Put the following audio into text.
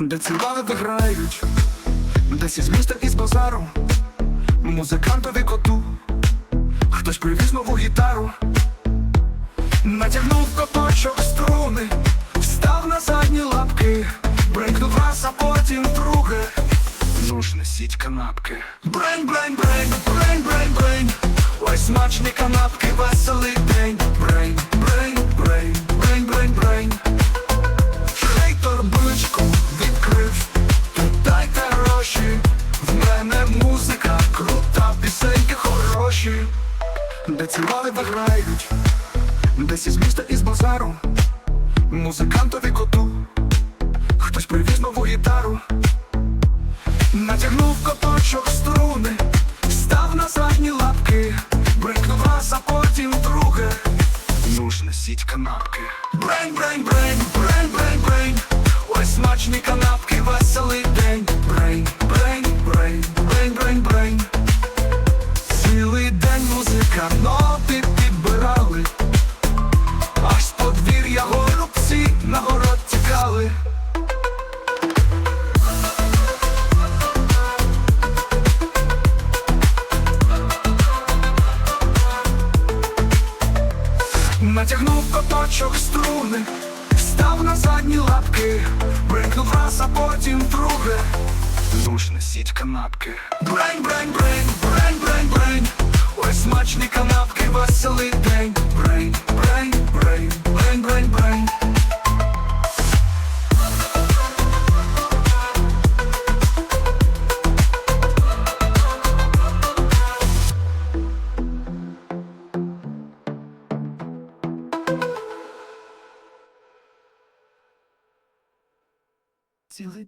де цимбали виграють, десь із міста із базару, музикантові коту, хтось привіз нову гітару, натягнув коточок струни, встав на задні лапки, бренькнув раз, а потім друге. Ну ж несіть канапки. Брень, брень, брень, брень, брень, брень. Ой, смачні канапки, хороші. Де цимбали виграють, десь із міста із базару. Музикантові коту, хтось привіз нову гітару. Натягнув коточок струни, став на задні лапки, бренькнув раз, а потім друге. Ну ж несіть канапки. Брень, брень, брень, брень, брень, брень. Ой, смачні канапки, веселий день музика, ноти підбирали. Аж з подвір'я голубці на город тікали. Натягнув коточок струни, став на задні лапки, бренькнув раз, а потім друге. Ну ж несіть канапки. Брень, брень, брень, брень, брень, брень. Смачні канапки, веселий день. Брень, брень, брень, брень, брень, брень. Цілий